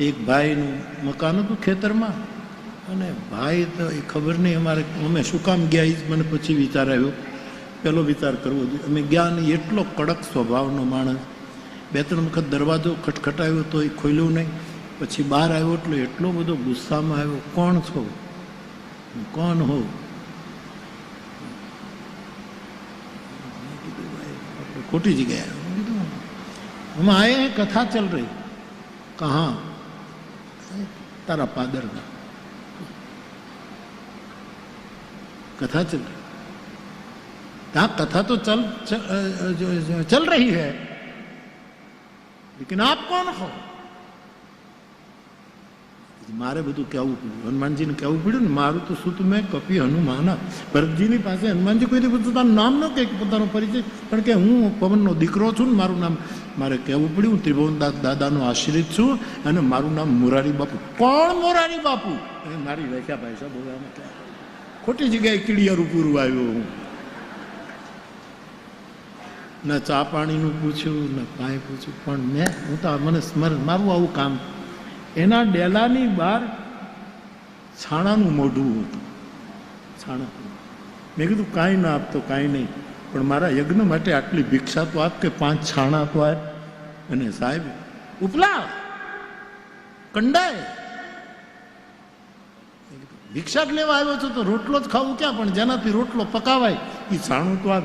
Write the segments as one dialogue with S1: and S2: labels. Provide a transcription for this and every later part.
S1: એક ભાઈનું મકાન હતું ખેતરમાં. અને ભાઈ તો એ ખબર નહીં, અમારે અમે શું કામ ગયા એ મને પછી વિચાર આવ્યો. પહેલો વિચાર કરવો જોઈએ. અમે ગયા નહીં, એટલો કડક સ્વભાવનો માણસ. બે ત્રણ વખત દરવાજો ખટખટાયો તો એ ખોલ્યો નહીં. પછી બહાર આવ્યો એટલે એટલો બધો ગુસ્સામાં આવ્યો. કોણ છો? કોણ હો? ખોટી જગ્યાએ કીધું હમ આયે કથા ચલ રહી. કહા कहाँ तारा पादर में कथा चल रही हाँ कथा तो चल चल, जो, जो, चल रही है लेकिन आप कौन हो મારે બધું કહેવું પડ્યું. હનુમાનજીને કહેવું પડ્યું ને મારું તો શું તું મેં કપી હનુમાના. ભરતજીની પાસે હનુમાનજી કોઈ દિવસ પોતાનું નામ ન કહે પોતાનો પરિચય? કારણ કે હું પવનનો દીકરો છું ને મારું નામ મારે કહેવું પડ્યું. હું ત્રિભુવનદાસ દાદાનો આશ્રિત છું અને મારું નામ મોરારી બાપુ. કોણ મોરારી બાપુ? એ મારી વ્યાખ્યા ભાષા બોલવામાં ક્યાં ખોટી જગ્યાએ કીડિયારું પૂરું આવ્યો હું. ન ચા પાણીનું પૂછ્યું, ન કાંઈ પૂછ્યું. પણ મેં, હું તો મને સ્મરણ, મારું આવું કામ એના ડેલાની બહાર છાણાનું મોઢું હતું. છાણા મેં કીધું, કાંઈ ના આપતો, કાંઈ નહીં. પણ મારા યજ્ઞ માટે આટલી ભિક્ષા તો આપ કે પાંચ છાણા તો આપ? અને સાહેબ, ઉપલા કંડાય ભિક્ષા લેવા આવ્યો છો તો રોટલો જ ખાવું ક્યાં? પણ જેનાથી રોટલો પકાવાય એ છાણું તો આપ.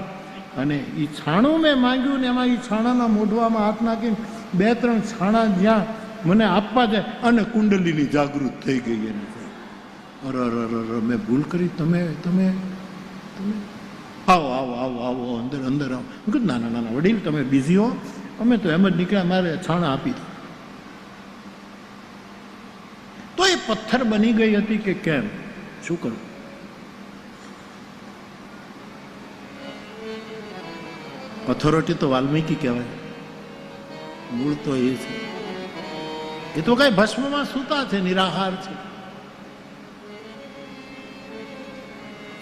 S1: અને એ છાણું મેં માંગ્યું ને એમાં એ છાણાના મોઢવામાં હાથ નાખીને બે ત્રણ છાણા જ્યાં મને આપવા જાય. અને કુંડલીની જાગૃત થઈ ગઈ એને અરે અરે અરે મેં ભૂલ કરી. તમે તમે તમે? આવો આવો આવો આવો અંદર અંદર આવો. મેં કીધું ના ના ના ના, વડીલ તમે બિઝી હો. અમે તો એમ જ નીકળ્યા મારે છાણા આપી દો. તો એ પથ્થર બની ગઈ હતી કે કેમ? શું કરું? ઓથોરિટી તો વાલ્મીકી કહેવાય. મૂળ તો એ છે. એ તો કઈ ભસ્મમાં સૂતા છે, નિરાહાર છે.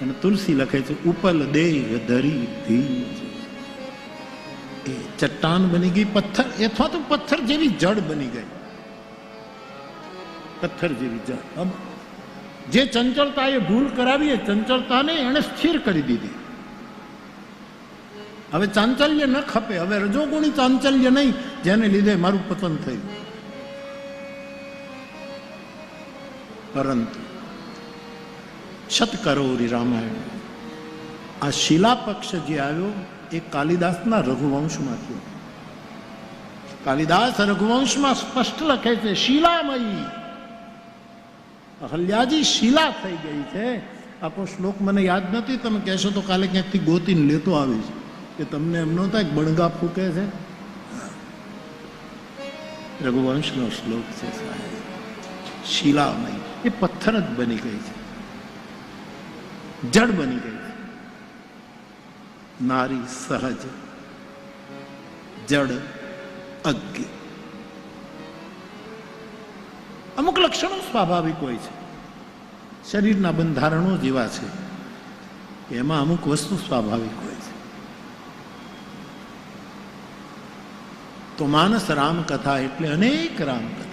S1: અને તુલસી લખે છે, ઉપલ દેહ ધરી ધીજ એ ચટ્ટાન બની ગઈ, પથ્થર અથવા તો પથ્થર જેવી જડ બની ગઈ. પથ્થર જેવી જડ જે ચંચળતા એ ભૂલ કરાવી, એ ચંચળતાને એણે સ્થિર કરી દીધી. હવે ચાંચલ્ય ન ખપે. હવે રજોગુણી ચાંચલ્ય નહીં, જેને લીધે મારું પતન થયું. પરંતુ શતકરોરી રામાયણ, આ શિલા પક્ષ જે આવ્યો, એ કાલિદાસના રઘુવંશમાં થયો. કાલિદાસ રઘુવંશમાં સ્પષ્ટ લખે છે, શિલામયી. અહલ્યાજી શિલા થઈ ગઈ છે. આપણો શ્લોક મને યાદ નથી. તમે કહેશો તો કાલે ક્યાંકથી ગોતીને લેતો આવીશ કે તમને એમ તો એક બણગા ફૂકે છે? રઘુવંશનો શ્લોક છે સાહેબ. શિલામય. એ પથ્થર જ બની ગઈ છે. જડ બની ગઈ છે. નારી સહજ જડ અજ્ઞ. અમુક લક્ષણો સ્વાભાવિક હોય છે. શરીરના બંધારણો જેવા છે. એમાં અમુક વસ્તુ સ્વાભાવિક હોય છે. તો માનસ રામકથા એટલે અનેક રામકથા.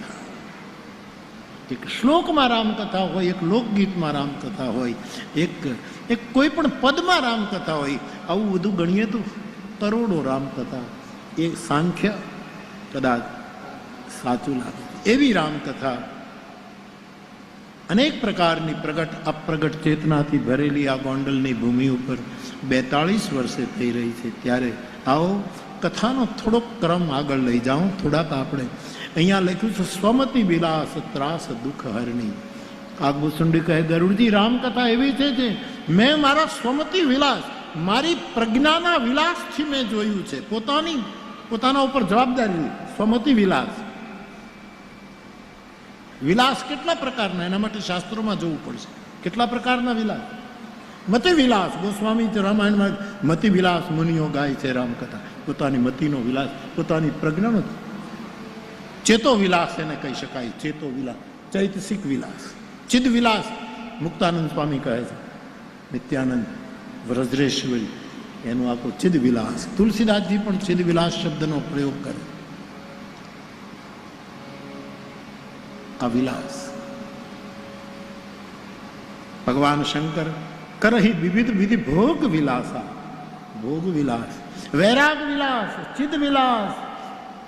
S1: એક શ્લોકમાં રામકથા હોય, એક લોકગીતમાં રામકથા હોય, એક એક કોઈ પણ પદમાં રામકથા હોય, આવું બધું ગણીએ તો કરોડો રામકથા. એ સાંખ્ય કદાચ સાચું લાગે. એવી રામકથા અનેક પ્રકારની પ્રગટ, અપ્રગટ ચેતનાથી ભરેલી આ ગોંડલની ભૂમિ ઉપર બેતાળીસ વર્ષે થઈ રહી છે. ત્યારે આવો કથાનો થોડોક ક્રમ આગળ લઈ જાઉં થોડાક આપણે અહીંયા લખ્યું છે, સ્વમતિ વિલાસ ત્રાસ દુઃખ હરણી. કાગભૂષુંડી કહે, ગરુડજી, રામકથા એવી છે જે મેં મારા સ્વમતિ વિલાસ, મારી પ્રજ્ઞાના વિલાસથી મેં જોયું છે. પોતાની, પોતાના ઉપર જવાબદારી સ્વમતિ વિલાસ. વિલાસ કેટલા પ્રકારના? એના માટે શાસ્ત્રોમાં જોવું પડશે. કેટલા પ્રકારના વિલાસ? મતિ વિલાસ. ગોસ્વામી રામાયણમાં મતિ વિલાસ મુનિઓ ગાય છે, રામકથા. પોતાની મતિનો વિલાસ, પોતાની પ્રજ્ઞાનો ચેતો વિલાસ એને કહી શકાય ચેતો વિલાસ ચૈતસિક વિલાસ ચિદ વિલાસ મુક્તાનંદ સ્વામી કહે છે નિત્યાનંદ વ્રજરેશ્વરી એનો આખો ચિદ વિલાસ તુલસીદાસજી પણ ચિદ વિલાસ શબ્દનો પ્રયોગ કરે આ વિલાસ ભગવાન શંકર કરહી વિવિધ વિધિ ભોગ વિલાસા ભોગ વિલાસ વૈરાગ વિલાસ ચિત્ત વિલાસ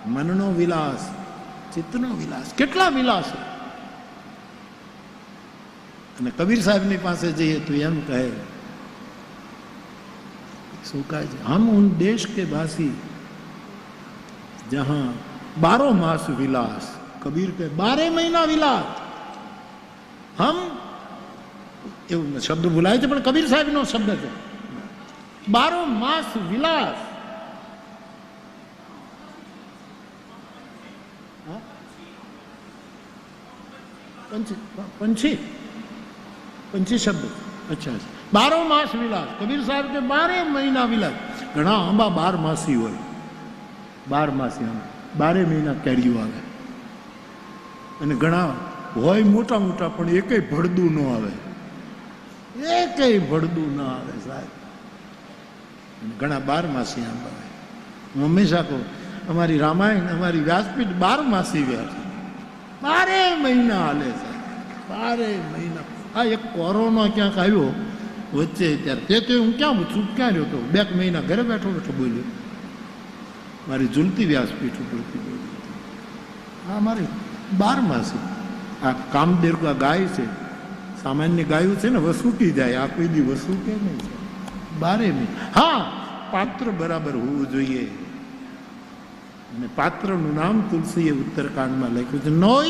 S1: મનનો વિલાસ ચિત્તનો વિલાસ. કેટલા વિલાસ? અને કબીર સાહેબની પાસે જઈએ તો એમ કહે શું કહે છે હમ ઉન દેશ કે વાસી, જહાં બારો માસ વિલાસ, કબીર કે બારે મહિના વિલાસ. હમ? એવું શબ્દ ભૂલાય છે, પણ કબીર સાહેબનો શબ્દ છે. બારો માસ વિલાસ. પંછી પંછી? પંછી શબ્દ. અચ્છા બારો માસ વિલાસ. કબીર સાહેબ કે બારે મહિના વિલાસ? ઘણા આંબા બાર માસી હોય. બાર માસી આંબા. બારે મહિના કેરીઓ આવે. અને ઘણા હોય મોટા મોટા, પણ એકેય ભડદું ન આવે. એકેય ભળદું ન આવે સાહેબ. ઘણા બાર માસી આંબા આવે હું હંમેશા કહું, અમારી રામાયણ, અમારી વ્યાસપીઠ બાર માસી વ્યાસ. બારે મહિના હાલે સાહેબ બારે મહિના. આ એક કોરોના ક્યાંક આવ્યો, વચ્ચે ત્યારે. તે તો હું ક્યાં છું? ક્યાં રહ્યો હતો બે મહિના ઘરે બેઠો બેઠો બોલ્યો. મારી ઝૂલતી વ્યાસપીઠ ઉપરથી બોલ્યો. હા, મારી બાર માસી આ કામદેર આ ગાય છે. સામાન્ય ગાયું છે ને, વસૂટી જાય. આ કોઈ દી વસૂટે નહીં. બારે મહિના. હા, પાત્ર બરાબર હોવું જોઈએ. અને પાત્રનું નામ તુલસીએ ઉત્તરકાંડમાં લખ્યું છે નોય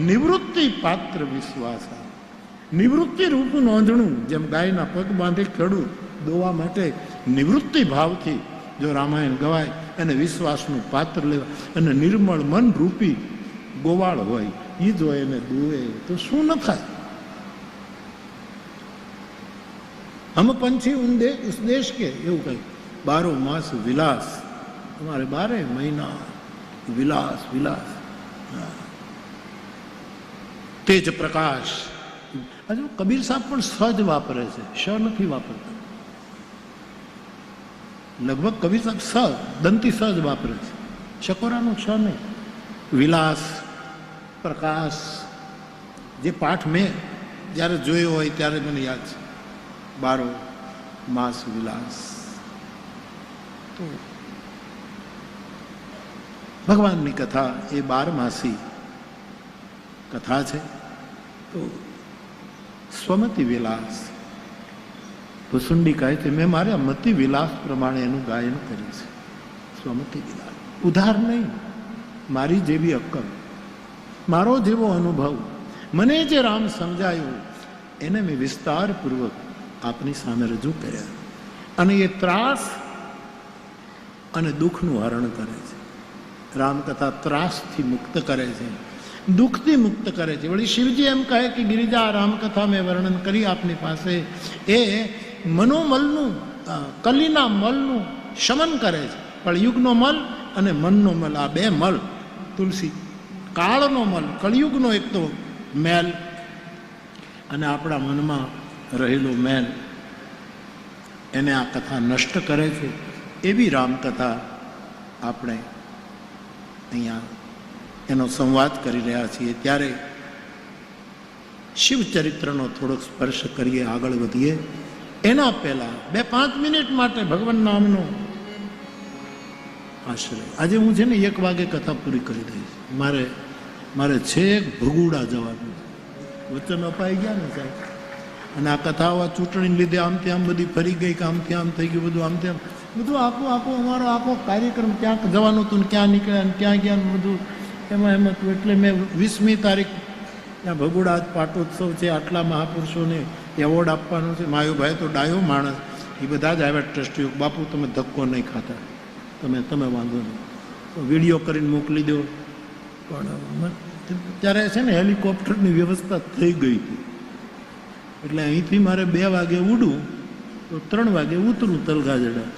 S1: નિવૃત્તિ પાત્ર વિશ્વાસ નિવૃત્તિ રૂપ નોંધણું જેમ ગાયના પગ બાંધે ખેડૂત દોવા માટે નિવૃત્તિ ભાવથી જો રામાયણ ગવાય અને વિશ્વાસનું પાત્ર લેવા અને નિર્મળ મન રૂપી ગોવાળ હોય એ જો એને દુએ તો શું ન થાય? હમ પંછી ઉંદે, ઉસ દેશ કે, એવું કહ્યું બારો માસ વિલાસ. તમારે બારે મહિના વિલાસ વિલાસ. તેજ પ્રકાશ. આજે કબીર સાહેબ પણ સજ વાપરે છે શ નથી વાપરતા. લગભગ કબીર સાહેબ સ, દંતી સજ વાપરે છે. શકોરાનું શ નહીં. વિલાસ, પ્રકાશ. જે પાઠ મેં જ્યારે જોયો હોય ત્યારે મને યાદ છે. બારો માસ વિલાસ. તો ભગવાનની કથા એ બારમાસી કથા છે. તો સ્વમતિ વિલાસ ભુસુંડી કહે છે, મેં મારા મતિ વિલાસ પ્રમાણે એનું ગાયન કર્યું છે. સ્વમતિ વિલાસ, ઉધાર નહીં, મારી જેવી અક્કલ, મારો જેવો અનુભવ, મને જે રામ સમજાયું, એને મેં વિસ્તારપૂર્વક આપની સામે રજૂ કર્યા. અને એ ત્રાસ અને દુઃખનું હરણ કરે છે. રામકથા ત્રાસથી મુક્ત કરે છે. દુઃખથી મુક્ત કરે છે. વળી શિવજી એમ કહે કે, ગિરિજા રામકથા મેં વર્ણન કરી આપની પાસે. એ મનોમલનું કલીના મલનું શમન કરે છે. કળયુગનો મલ અને મનનો મલ, આ બે મલ. તુલસી, કાળનો મલ, કળિયુગનો એક તો મેલ અને આપણા મનમાં રહેલો મેલ, એને આ કથા નષ્ટ કરે છે. એવી રામકથા આપણે અહીંયા એનો સંવાદ કરી રહ્યા છીએ. ત્યારે શિવચરિત્રનો થોડોક સ્પર્શ કરીએ, આગળ વધીએ. એના પહેલા બે પાંચ મિનિટ માટે ભગવાન નામનો આશ્રય. આજે હું છે ને એક વાગે કથા પૂરી કરી દઈશ. મારે મારે છેક ભગુડા જવાનું. વચન અપાઈ ગયા ને સાહેબ? અને આ કથાઓ, આ ચૂંટણીને લીધે આમ બધી ફરી ગઈ કે આમથી આમ થઈ ગયું બધું, આમ બધું આખો આખો, અમારો આખો કાર્યક્રમ ક્યાંક જવાનું હતું ને ક્યાં નીકળ્યા ને ક્યાં ગયા બધું. એમાં એમ હતું. એટલે મેં વીસમી તારીખ ત્યાં ભગુડા પાટોત્સવ છે, આટલા મહાપુરુષોને એવોર્ડ આપવાનો છે. માયુભાઈ તો ડાયો માણસ. એ બધા જ આવ્યા ટ્રસ્ટીઓ. બાપુ, તમે ધક્કો નહીં ખાતા. તમે તમે વાંધો નહીં. તો વીડિયો કરીને મોકલી દો. પણ ત્યારે છે ને હેલિકોપ્ટરની વ્યવસ્થા થઈ ગઈ હતી. એટલે અહીંથી મારે બે વાગે ઉડું તો ત્રણ વાગે ઉતરું તલગાજડા.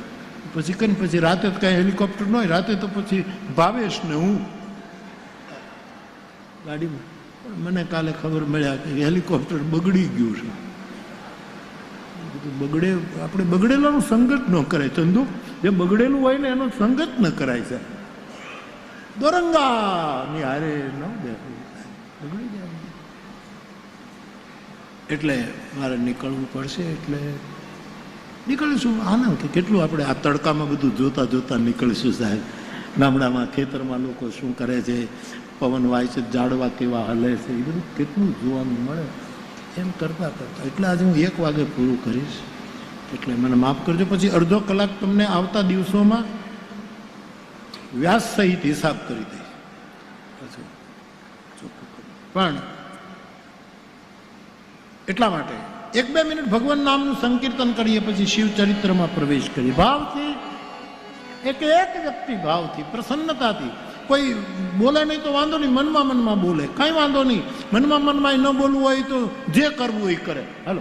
S1: પછી કઈ પછી રાતે તો કાંઈ હેલિકોપ્ટર ન હોય રાતે તો પછી ભાવેશ ને હું. ગાડીમાં. મને કાલે ખબર મળ્યા કે હેલિકોપ્ટર બગડી ગયું છે. બગડે, આપણે બગડેલાનું સંગત ન કરાય. ચંદુ, જે બગડેલું હોય ને એનો સંગત ન કરાય છે દોરંગા ની હારે ન બેસવું બગડી જાય એટલે મારે નીકળવું પડશે, એટલે નીકળીશું. આના કેટલું આપણે આ તડકામાં બધું જોતા જોતા નીકળીશું સાહેબ? ગામડામાં, ખેતરમાં લોકો શું કરે છે? પવન વાય છે, ઝાડવા કેવા હલે છે? એ બધું કેટલું જોવાનું મળે એમ કરતાં કરતાં. એટલે આજે હું એક વાગે પૂરું કરીશ. એટલે મને માફ કરજો. પછી અડધો કલાક તમને આવતા દિવસોમાં વ્યાસ સહિત હિસાબ કરી દઈશ. પણ એટલા માટે એક બે મિનિટ ભગવાન નામનું સંકીર્તન કરીએ, પછી શિવ ચરિત્રમાં પ્રવેશ કરીએ. ભાવથી, એક એક વ્યક્તિ ભાવથી, પ્રસન્નતાથી, કોઈ બોલે નહીં તો વાંધો નહીં, મનમાં મનમાં બોલે. કાંઈ વાંધો નહીં, મનમાં મનમાં ન બોલવું હોય તો જે કરવું એ કરે. હાલો.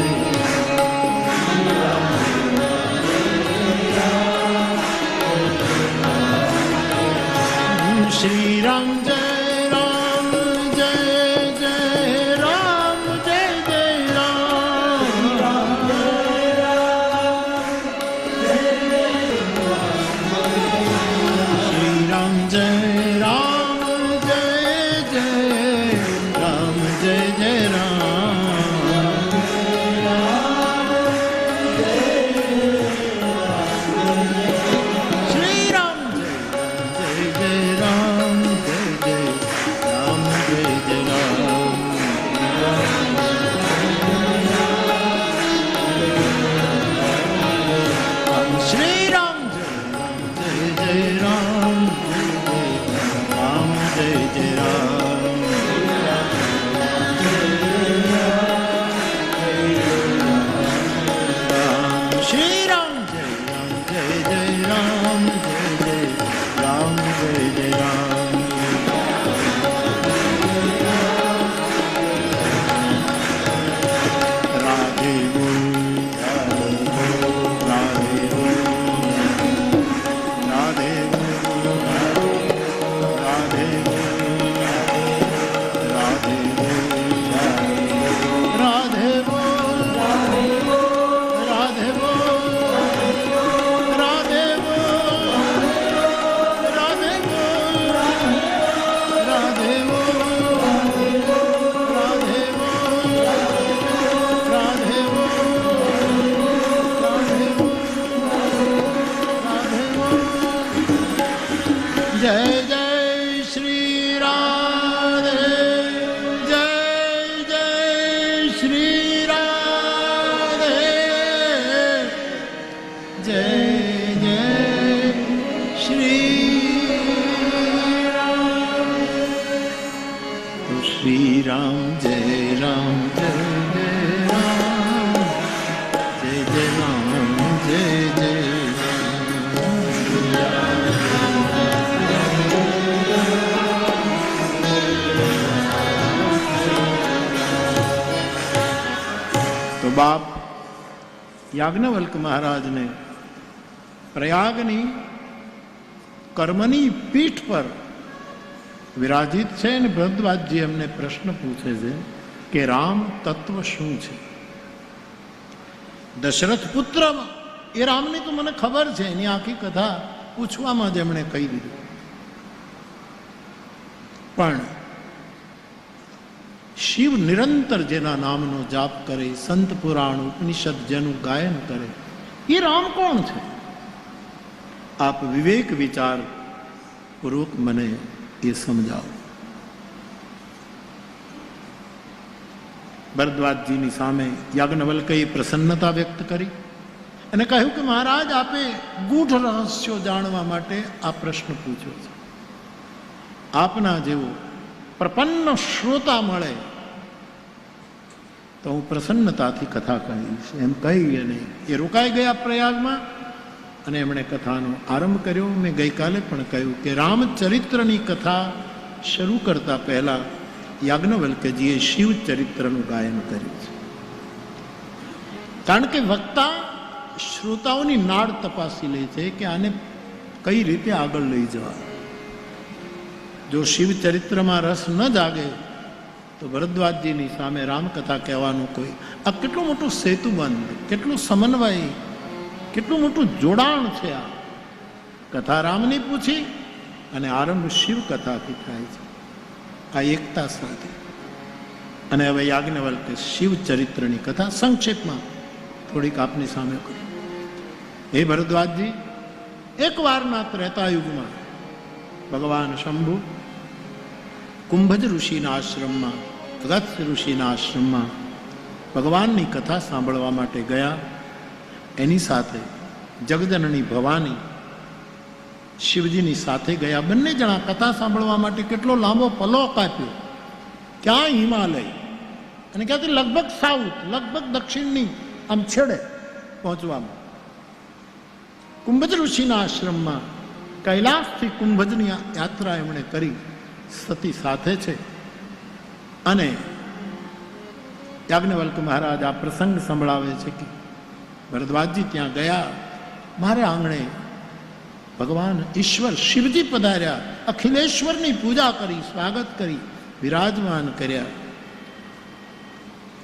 S1: જય રામ રામ જય જય યાજ્ઞવલ્ક મહારાજને પ્રયાગની કર્મની પીઠ પર વિરાજિત છે અને ભરદ્વાજજી એમને પ્રશ્ન પૂછે છે કે રામ તત્વ શું છે? દશરથ પુત્ર એ રામની તો મને ખબર છે, એની આખી કથા પૂછવામાં જ એમણે કહી દીધું. પણ શિવ નિરંતર જેના નામનો જાપ કરે, સંત પુરાણ, ઉપનિષદ જેનું ગાયન કરે, એ રામ કોણ છે? આપ વિવેક વિચાર પૂર્વક મને એ સમજાવો. ભરદ્વાજજીની સામે યાજ્ઞવલ્કએ પ્રસન્નતા વ્યક્ત કરી અને કહ્યું કે મહારાજ, આપે ગૂઢ રહસ્યો જાણવા માટે આ પ્રશ્ન પૂછ્યો છે. આપના જેવો પ્રપન્ન શ્રોતા મળે તો હું પ્રસન્નતાથી કથા કહીશ એમ કહી અને એ રોકાઈ ગયા પ્રયાગમાં અને એમણે કથાનો આરંભ કર્યો. મેં ગઈકાલે પણ કહ્યું કે રામચરિત્રની કથા શરૂ કરતા પહેલા યાજ્ઞવલ્કજીએ શિવ ચરિત્રનું ગાયન કર્યું છે. કારણ કે વક્તા શ્રોતાઓની નાડ તપાસી લે છે કે આને કઈ રીતે આગળ લઈ જવા જો શિવ ચરિત્રમાં રસ ન જાગે તો ભરદ્વાજજીની સામે રામકથા કહેવાનું કોઈ. આ કેટલું મોટું સેતુબંધ, કેટલું સમન્વય, કેટલું મોટું જોડાણ છે આ. કથા રામની પૂછી અને આરંભ શિવ કથાથી થાય છે. આ એકતા સાથે. અને હવે યાજ્ઞવલ્કે શિવ ચરિત્રની કથા સંક્ષેપમાં થોડીક આપની સામે કરી. હે ભરદ્વાજજી એકવારના ત્રેતાયુગમાં ભગવાન શંભુ કુંભજ ઋષિના આશ્રમમાં અગસ્ત્ય ઋષિના આશ્રમમાં ભગવાનની કથા સાંભળવા માટે ગયા. એની સાથે જગદનની ભવાની શિવજીની સાથે ગયા. બંને જણા કથા સાંભળવા માટે કેટલો લાંબો પલો કાપ્યો. ક્યાં હિમાલય? અને ક્યાંથી લગભગ સાઉથ, લગભગ દક્ષિણની આમ છેડે પહોંચવામાં. કુંભજ ઋષિના આશ્રમમાં કૈલાસથી કુંભજની યાત્રા એમણે કરી. સતી સાથે છે. અને યાજ્ઞવલ્ક મહારાજ આ પ્રસંગ સંભળાવે છે કે ભરદ્વાજજી ત્યાં ગયા. મારે આંગણે ભગવાન ઈશ્વર શિવજી પધાર્યા. અખિલેશ્વરની પૂજા કરી, સ્વાગત કરી, વિરાજમાન કર્યા.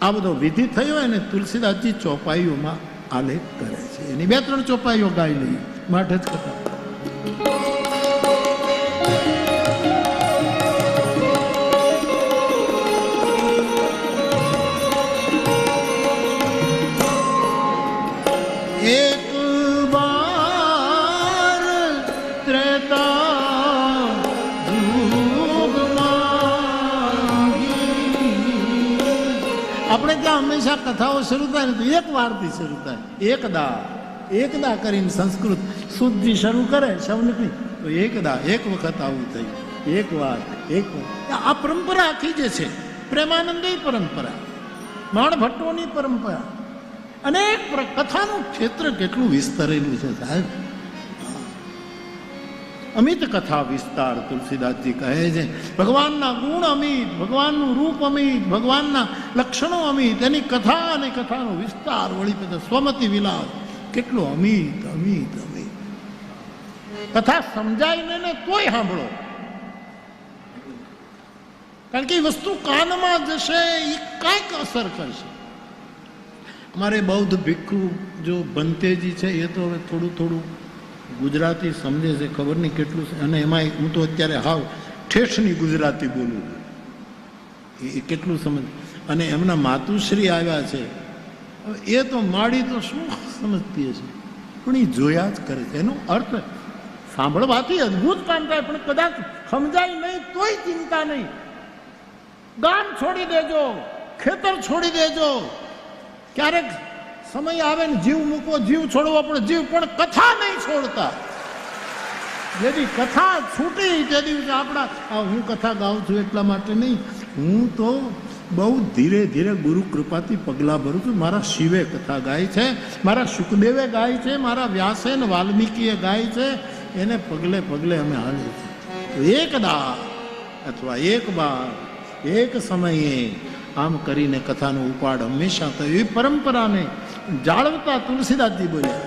S1: આ બધો વિધિ થયો અને તુલસીદાસજી ચોપાઈઓમાં આલેખ કરે છે. એની બે ત્રણ ચોપાઈઓ ગાઈ લઈ માટે જ કથા. કથાઓ શરૂ થાય ને તો એક વારથી શરૂ થાય. એકદા. એકદા કરીને સંસ્કૃત શુદ્ધિ શરૂ કરે શવનની તો એકદા, એક વખત આવું થયું એક વાર, એક આ પરંપરા આખી જે છે પ્રેમાનંદની પરંપરા માણ ભટ્ટોની પરંપરા. અનેક કથાનું ક્ષેત્ર કેટલું વિસ્તરેલું છે સાહેબ. અમિત કથા વિસ્તાર, તુલસીદાસજી કહે છે, ભગવાનના ગુણ અમિત, ભગવાનનું રૂપ અમિત, ભગવાનના લક્ષણો અમિત, એની કથા અને કથાનો વિસ્તાર વળી પછી સ્વમતિ વિલાસ, કેટલો અમિત અમિત અમિત. કથા સમજાય ને તોય સાંભળો. કારણ કે એ વસ્તુ કાનમાં જશે, એ કાંઈક અસર કરશે. અમારે બૌદ્ધ ભિક્ષુ જો બંતેજી છે, એ તો હવે થોડું થોડું ગુજરાતી સમજે છે, ખબર નહીં કેટલું છે. અને એમાંય હું તો અત્યારે હાવ ઠેઠની ગુજરાતી બોલું એ કેટલું સમજ અને એમના માતુશ્રી આવ્યા છે. એ તો માડી તો શું સમજતી હશે? પણ એ જોયા જ કરે છે. એનો અર્થ સાંભળવાથી અદ્ભુત કામ થાય, પણ કદાચ સમજાય નહીં, તોય ચિંતા નહીં. ગામ છોડી દેજો, ખેતર છોડી દેજો. ક્યારેક સમય આવે ને જીવ મૂકવો, જીવ છોડવો પણ જીવ પણ કથા નહીં છોડતા. જેથી કથા છૂટી તે દિવસે આપણા હું કથા ગાઉં છું એટલા માટે નહીં, હું તો બહુ ધીરે ધીરે ગુરુ કૃપાથી પગલાં ભરું છું. મારા શિવે કથા ગાય છે, મારા સુખદેવે ગાય છે, મારા વ્યાસે ને વાલ્મીકીએ ગાય છે, એને પગલે પગલે અમે હાલીએ છીએ. એકદા અથવા એક બાર, એક સમયે આમ કરીને કથાનો ઉપાડ હંમેશા થયો. એ પરંપરાને જાળવતા તુલસીદાસજી બોલ્યા.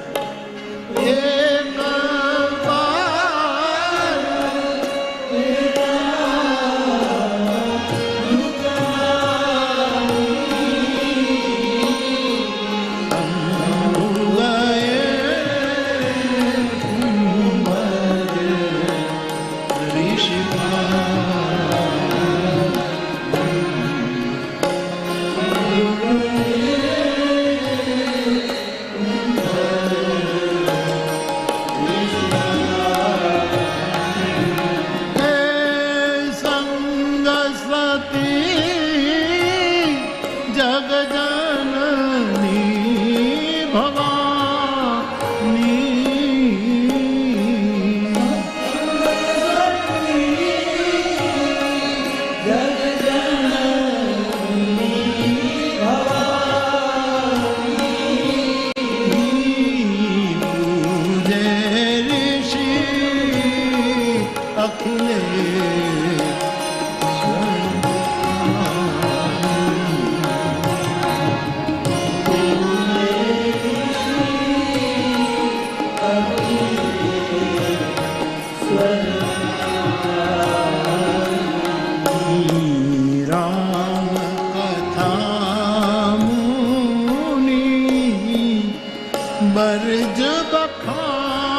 S1: Rıcı bakan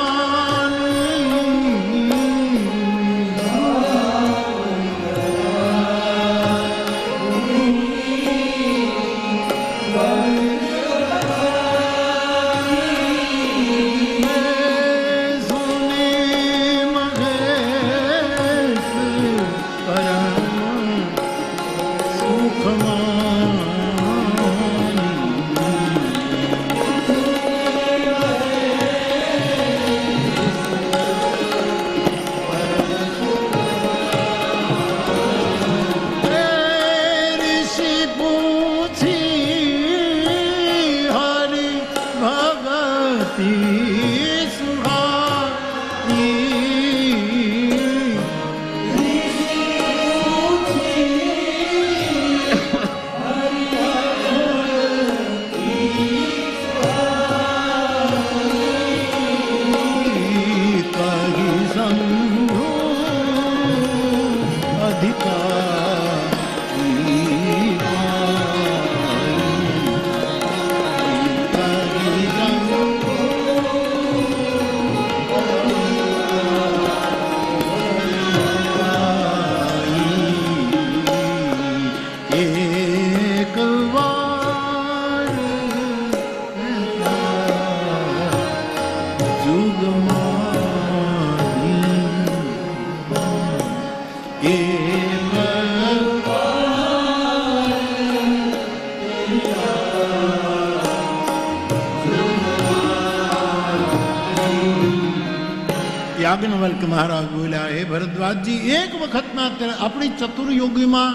S1: મહારાજ હે ભરદ્વાજજી, એક વખતના આપણી ચતુર્યુગીમાં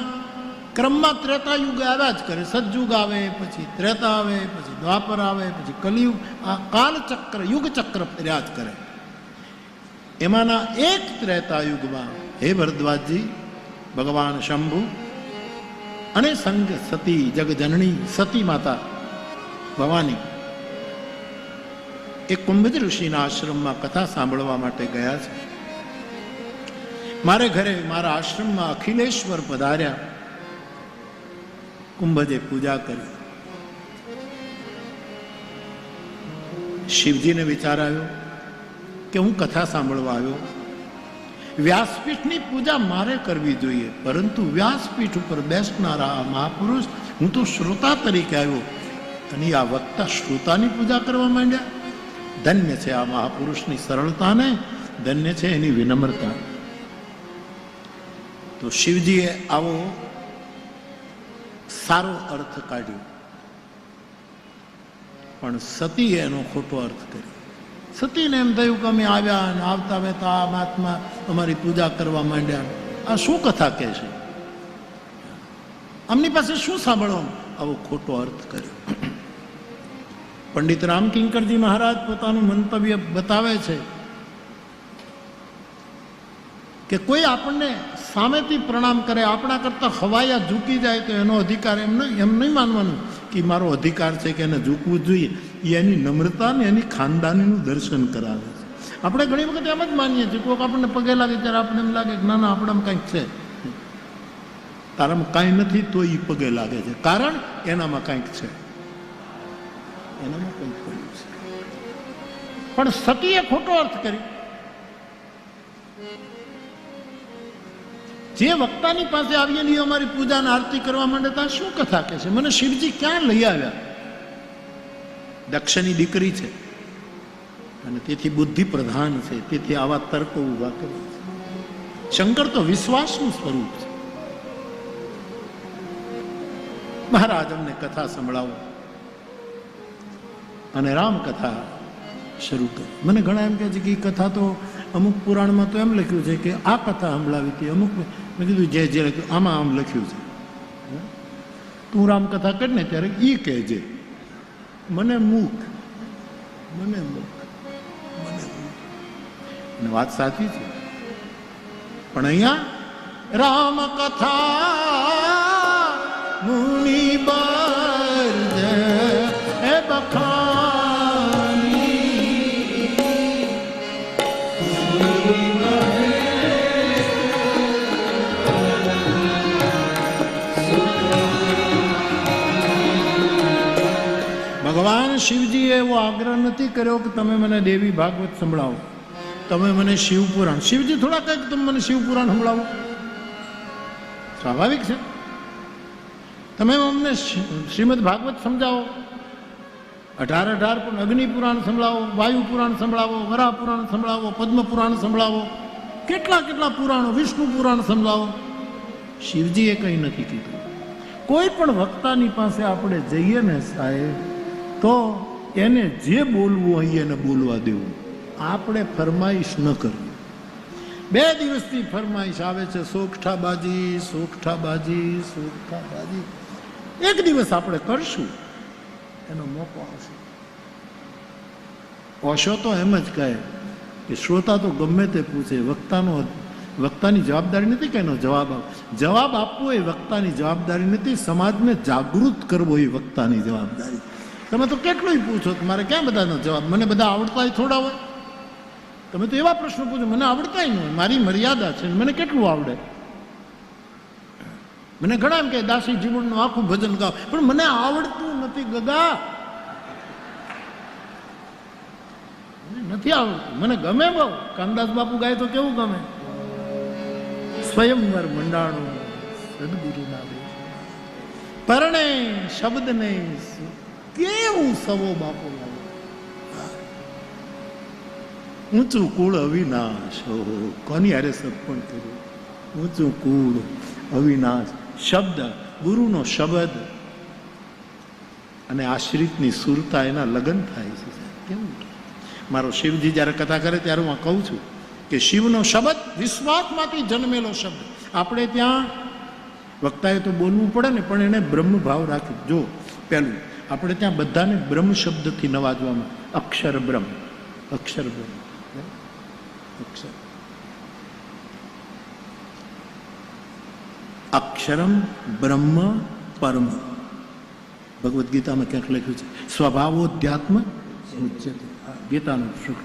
S1: ક્રમમાં ત્રેતા યુગ આવ્યા જ કરે. સજ્જુગ આવે, પછી ત્રેતા આવે, પછી દ્વાપર આવે, પછી કલિયુગ, આ કાલચક્ર, યુગચક્ર ફર્યા જ કરે. એમાંના એક ત્રેતા યુગમાં હે ભરદ્વાજજી, ભગવાન શંભુ અને સંગ સતી, જગજનની સતી માતા ભવાની એ કુંભજ ઋષિના આશ્રમમાં કથા સાંભળવા માટે ગયા છે. મારે ઘરે મારા આશ્રમમાં અખિલેશ્વર પધાર્યા. કુંભજે પૂજા કરી. શિવજીને વિચાર આવ્યો કે હું કથા સાંભળવા આવ્યો. વ્યાસપીઠની પૂજા મારે કરવી જોઈએ, પરંતુ વ્યાસપીઠ ઉપર બેસનારા આ મહાપુરુષ હું તો શ્રોતા તરીકે આવ્યો અને આ વક્તા શ્રોતાની પૂજા કરવા માંડ્યા. ધન્ય છે આ મહાપુરુષની સરળતાને, ધન્ય છે એની વિનમ્રતા. તો શિવજીએ આવો સારો અર્થ કાઢ્યો. પણ સતીએ એનો ખોટો અર્થ કર્યો. સતીને એમ થયું કે અમે આવ્યા અને આવતા વેતા આ મહાત્મા અમારી પૂજા કરવા માંડ્યા. આ શું કથા કહે છે? આમની પાસે શું સાંભળવાનું આવો ખોટો અર્થ કર્યો. પંડિત રામકિંકરજી મહારાજ પોતાનું મંતવ્ય બતાવે છે. કે કોઈ આપણને સામેથી પ્રણામ કરે, આપણા કરતાં હવાયા ઝૂકી જાય તો એનો અધિકાર એમ નહીં એમ નહીં માનવાનું કે મારો અધિકાર છે કે એને ઝૂકવું જોઈએ. એ એની નમ્રતા ને એની ખાનદાનીનું દર્શન કરાવે છે. આપણે ઘણી વખત એમ જ માનીએ છીએ, કોઈક આપણને પગે લાગે ત્યારે આપણને એમ લાગે કે ના ના, આપણામાં કંઈક છે. તારામાં કાંઈ નથી તો એ પગે લાગે છે. કારણ એનામાં કંઈક છે. એનામાં કંઈક કર્યું છે. પણ સતીએ ખોટો અર્થ કરી જે વક્તાની પાસે આવીને અમારી પૂજા અને આરતી કરવા માંડે ત્યાં શું કથા કે છે? મને શિવજી ક્યાં લઈ આવ્યા? દક્ષની દીકરી છે. અને તેથી બુદ્ધિ પ્રધાન છે. તેથી આવા તર્કો ઊભા કરે છે. શંકર તો વિશ્વાસનું સ્વરૂપ છે. મહારાજ અમને કથા સંભળાવો. અને રામ કથા શરૂ કરી. મને ઘણા એમ કહે છે કે કથા તો અમુક પુરાણમાં તો એમ લખ્યું છે કે આ કથા સંભળાવી હતી. અમુક મેં કીધું જે જે આમાં આમ લખ્યું છે. તું રામકથા કર ને ત્યારે એ કહેજે. મને મૂક. મને મૂક. મને વાત સાચી છે. પણ અહીંયા રામ કથા મુનિ બર્જ એ બખાની ભગવાન શિવજીએ એવો આગ્રહ નથી કર્યો કે તમે મને દેવી ભાગવત સંભળાવો. તમે મને શિવપુરાણ શિવજી થોડા કહે કે તમે મને શિવપુરાણ સંભળાવો. સ્વાભાવિક છે. તમે અમને શ્રી- શ્રીમદ ભાગવત સમજાવો. અઢાર અઢાર પણ અગ્નિપુરાણ સંભળાવો, વાયુ પુરાણ સંભળાવો, વરાહ પુરાણ સંભળાવો, પદ્મ પુરાણ સંભળાવો. કેટલા કેટલા પુરાણો વિષ્ણુ પુરાણ સંભળાવો. શિવજીએ કંઈ નથી કીધું. કોઈ પણ વક્તાની પાસે આપણે જઈએ ને સાહેબ તો એને જે બોલવું હોય એને બોલવા દેવું. આપણે ફરમાઈશ ન કરવી. બે દિવસથી ફરમાઈશ આવે છે, સોગઠાબાજી સોગઠાબાજી સોગઠાબાજી. એક દિવસ આપણે કરશું, એનો મોકો આવશે. ઓશો તો એમ જ કહે કે શ્રોતા તો ગમે તે પૂછે, વક્તાનો વક્તાની જવાબદારી નથી કે એનો જવાબ આપ જવાબ આપવો એ વક્તાની જવાબદારી નથી, સમાજને જાગૃત કરવો એ વક્તાની જવાબદારી. તમે તો કેટલું પૂછો મારે ક્યાં બધાનો જવાબ? મને બધા આવડતા થોડા હોય. તમે તો એવા પ્રશ્નો પૂછો, મને આવડતા ન હોય. મારી મર્યાદા છે, મને કેટલું આવડે? મને ઘણા એમ કે દાસી જીવનનું આખું ભજન ગાવ પણ મને આવડતું નથી ગગા. નથી આવડતું. મને ગમે બહુ. કામદાસ બાપુ ગાય તો કેવું ગમે? સ્વયંવર મંડાણું સદગુરુ ના પરણે શબ્દ ને કેવું સવો બાપુ ઊંચું કુળ અવિનાશ. કોની હારે સપણ કર્યું? ઊંચું કુળ અવિનાશ. શબ્દ, ગુરુનો શબ્દ. અને આશ્રિતની સુરતા એના લગ્ન થાય છે. કેવું મારો શિવજી જ્યારે કથા કરે ત્યારે હું કહું છું કે શિવનો શબ્દ વિશ્વાસમાંથી જન્મેલો શબ્દ. આપણે ત્યાં વક્તાએ તો બોલવું પડે ને, પણ એને બ્રહ્મભાવ રાખ્યો જો, પહેલું આપણે ત્યાં બધાને બ્રહ્મ શબ્દથી નવાજવામાં. અક્ષર બ્રહ્મ. અક્ષર બ્રહ્મ. અક્ષર. અક્ષરમ બ્રહ્મ પરમ. ભગવદ્ ગીતામાં ક્યાંક લખ્યું છે. સ્વભાવોધ્યાત્મ ગીતાનું શ્લોક